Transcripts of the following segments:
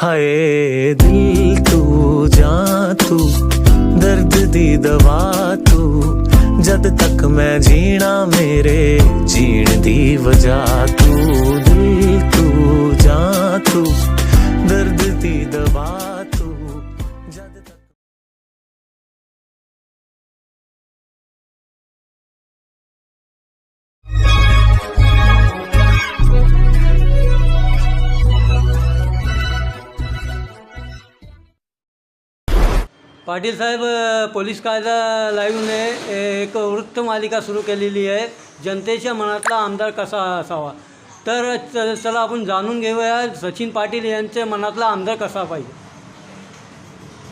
हाय दिल तू जा तू दर्द दी दवा तू जद तक मैं जीना मेरे जीण दी वजह तू पाटील साहेब पोलीस कायदा लाईव्हने एक वृत्तमालिका सुरू केलेली आहे. जनतेच्या मनातला आमदार कसा असावा? तर च- चला आपण जाणून घेऊया सचिन पाटील यांच्या मनातला आमदार कसा पाहिजे?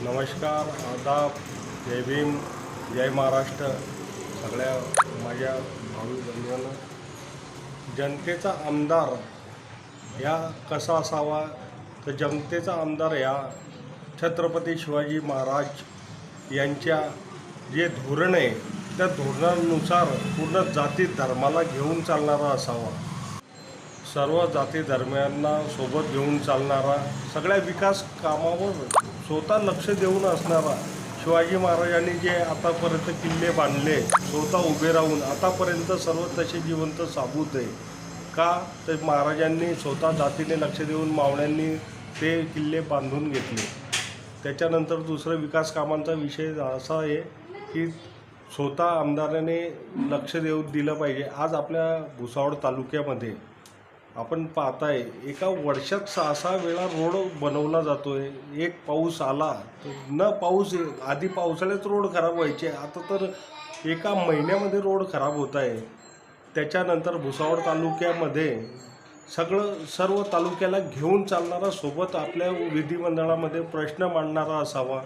नमस्कार आदाब जय भीम जय महाराष्ट्र. सगळ्या माझ्या भावी बंधूंना जनतेचा आमदार या कसा असावा? तर जनतेचा आमदार या छत्रपती शिवाजी महाराज यांच्या जे धोरण आहे त्या धोरणानुसार पूर्ण जाती धर्माला घेऊन चालणारा असावा. सर्व जाती धर्मियांना सोबत घेऊन चालणारा सगळ्या विकास कामावर स्वतः लक्ष देऊन असणारा शिवाजी महाराजांनी जे आतापर्यंत किल्ले बांधले स्वतः उभे राहून आतापर्यंत सर्व तसे जिवंत साबूत आहे. का? तर महाराजांनी स्वतः जातीने लक्ष देऊन मावळ्यांनी ते किल्ले बांधून घेतले. त्याच्यानंतर दुसरं विकास कामांचा विषय असा आहे की स्वतः आमदाराने लक्ष देऊ दिलं पाहिजे. आज आपल्या भुसावळ तालुक्यामध्ये आपण पाहताय एका वर्षात सहा सहा वेळा रोड बनवला जातो आहे एक पाऊस आला तर न पाऊस आधी पावसाळ्यात रोड खराब व्हायचे आता तर एका महिन्यामध्ये रोड खराब होत आहे. त्याच्यानंतर भुसावळ तालुक्यामध्ये सगळं सर्व तालुक्याला घेऊन चालणारा सोबत आपल्या विधिमंडळामध्ये प्रश्न मांडणारा असावा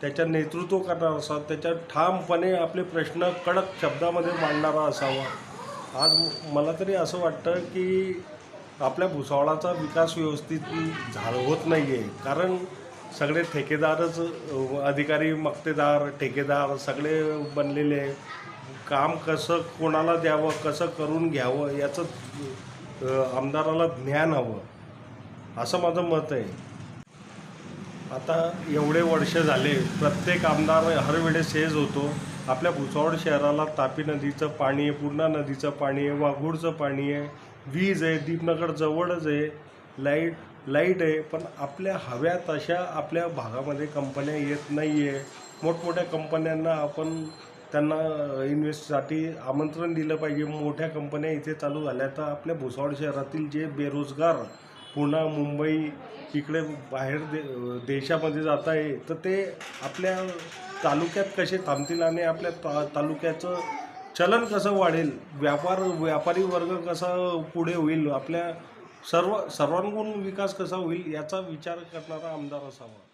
त्याच्या नेतृत्व करणारा असावा त्याच्या ठामपणे आपले प्रश्न कडक शब्दामध्ये मांडणारा असावा. आज मला तरी असं वाटतं की आपल्या भुसावळाचा विकास व्यवस्थित झाला होत नाही आहे कारण सगळे ठेकेदारच अधिकारी मक्तेदार ठेकेदार सगळे बनलेले काम कसं कोणाला द्यावं कसं करून घ्यावं याचं आमदाराला ज्ञान हवं असं माझं मत आहे. आता एवढे वर्ष झाले प्रत्येक आमदार हर वेळेस हेच होतो आपल्या भुसावळ शहराला तापी नदीचं पाणी आहे पूर्णा नदीचं पाणी आहे वाघूडचं पाणी आहे वीज आहे दीपनगर जवळच आहे लाइट लाइट आहे पण आपल्या हव्या तशा आपल्या भागामध्ये कंपन्या येत नाही आहे मोठमोठ्या कंपन्यांना आपण त्यांना इन्व्हेस्टसाठी आमंत्रण दिलं पाहिजे. मोठ्या कंपन्या इथे चालू झाल्या. तर आपल्या भुसावळ शहरातील जे बेरोजगार पुन्हा मुंबई इकडे बाहेर दे देशामध्ये जात आहे तर ते आपल्या तालुक्यात कसे थांबतील आणि आपल्या ता तालुक्याचं चलन कसं वाढेल? व्यापार व्यापारी वर्ग कसा पुढे होईल? आपल्या सर्व सर्वांगूण विकास कसा होईल? याचा विचार करणारा आमदार असावा.